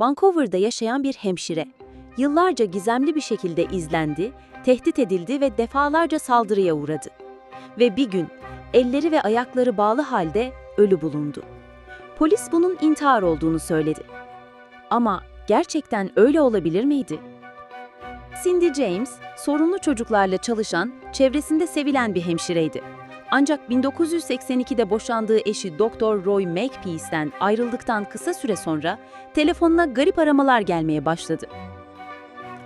Vancouver'da yaşayan bir hemşire. Yıllarca gizemli bir şekilde izlendi, tehdit edildi ve defalarca saldırıya uğradı. Ve bir gün elleri ve ayakları bağlı halde ölü bulundu. Polis bunun intihar olduğunu söyledi. Ama gerçekten öyle olabilir miydi? Cindy James, sorunlu çocuklarla çalışan, çevresinde sevilen bir hemşireydi. Ancak 1982'de boşandığı eşi Dr. Roy Makepeace'den ayrıldıktan kısa süre sonra telefonuna garip aramalar gelmeye başladı.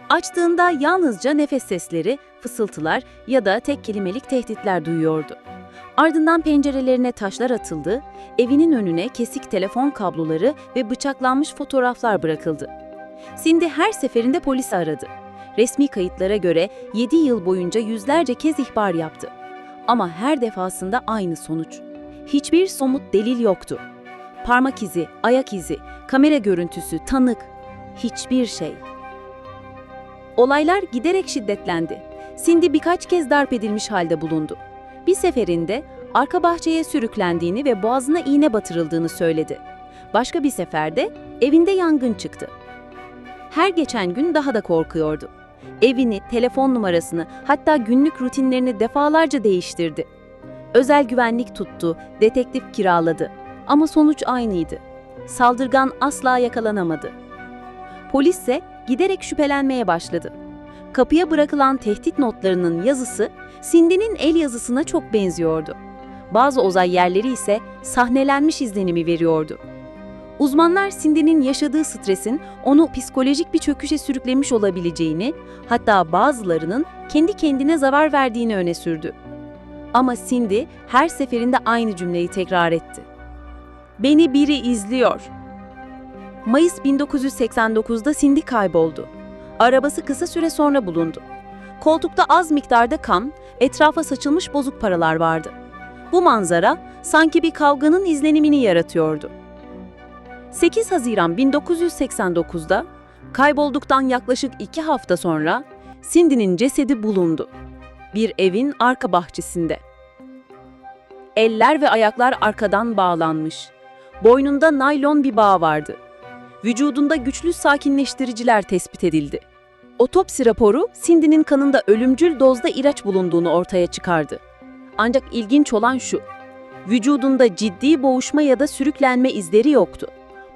Açtığında yalnızca nefes sesleri, fısıltılar ya da tek kelimelik tehditler duyuyordu. Ardından pencerelerine taşlar atıldı, evinin önüne kesik telefon kabloları ve bıçaklanmış fotoğraflar bırakıldı. Cindy her seferinde polisi aradı. Resmi kayıtlara göre 7 yıl boyunca yüzlerce kez ihbar yaptı. Ama her defasında aynı sonuç. Hiçbir somut delil yoktu. Parmak izi, ayak izi, kamera görüntüsü, tanık, hiçbir şey. Olaylar giderek şiddetlendi. Cindy birkaç kez darp edilmiş halde bulundu. Bir seferinde arka bahçeye sürüklendiğini ve boğazına iğne batırıldığını söyledi. Başka bir seferde evinde yangın çıktı. Her geçen gün daha da korkuyordu. Evini, telefon numarasını, hatta günlük rutinlerini defalarca değiştirdi. Özel güvenlik tuttu, detektif kiraladı. Ama sonuç aynıydı. Saldırgan asla yakalanamadı. Polis ise giderek şüphelenmeye başladı. Kapıya bırakılan tehdit notlarının yazısı Cindy'nin el yazısına çok benziyordu. Bazı ozay yerleri ise sahnelenmiş izlenimi veriyordu. Uzmanlar Cindy'nin yaşadığı stresin onu psikolojik bir çöküşe sürüklemiş olabileceğini, hatta bazılarının kendi kendine zarar verdiğini öne sürdü. Ama Cindy her seferinde aynı cümleyi tekrar etti. Beni biri izliyor. Mayıs 1989'da Cindy kayboldu. Arabası kısa süre sonra bulundu. Koltukta az miktarda kan, etrafa saçılmış bozuk paralar vardı. Bu manzara sanki bir kavganın izlenimini yaratıyordu. 8 Haziran 1989'da kaybolduktan yaklaşık iki hafta sonra Cindy'nin cesedi bulundu. Bir evin arka bahçesinde. Eller ve ayaklar arkadan bağlanmış. Boynunda naylon bir bağ vardı. Vücudunda güçlü sakinleştiriciler tespit edildi. Otopsi raporu Cindy'nin kanında ölümcül dozda ilaç bulunduğunu ortaya çıkardı. Ancak ilginç olan şu. Vücudunda ciddi boğuşma ya da sürüklenme izleri yoktu.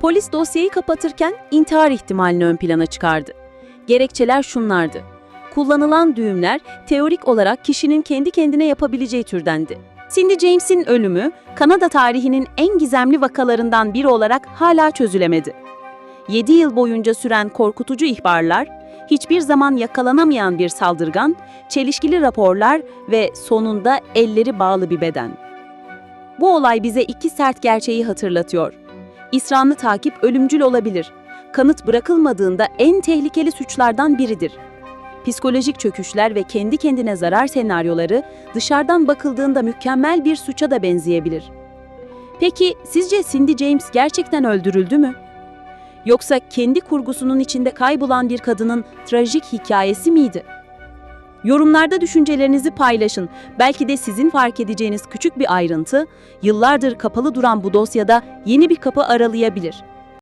Polis dosyayı kapatırken intihar ihtimalini ön plana çıkardı. Gerekçeler şunlardı. Kullanılan düğümler teorik olarak kişinin kendi kendine yapabileceği türdendi. Cindy James'in ölümü Kanada tarihinin en gizemli vakalarından biri olarak hala çözülemedi. 7 yıl boyunca süren korkutucu ihbarlar, hiçbir zaman yakalanamayan bir saldırgan, çelişkili raporlar ve sonunda elleri bağlı bir beden. Bu olay bize iki sert gerçeği hatırlatıyor. İsranlı takip ölümcül olabilir. Kanıt bırakılmadığında en tehlikeli suçlardan biridir. Psikolojik çöküşler ve kendi kendine zarar senaryoları dışarıdan bakıldığında mükemmel bir suça da benzeyebilir. Peki sizce Cindy James gerçekten öldürüldü mü? Yoksa kendi kurgusunun içinde kaybolan bir kadının trajik hikayesi miydi? Yorumlarda düşüncelerinizi paylaşın. Belki de sizin fark edeceğiniz küçük bir ayrıntı, yıllardır kapalı duran bu dosyada yeni bir kapı aralayabilir.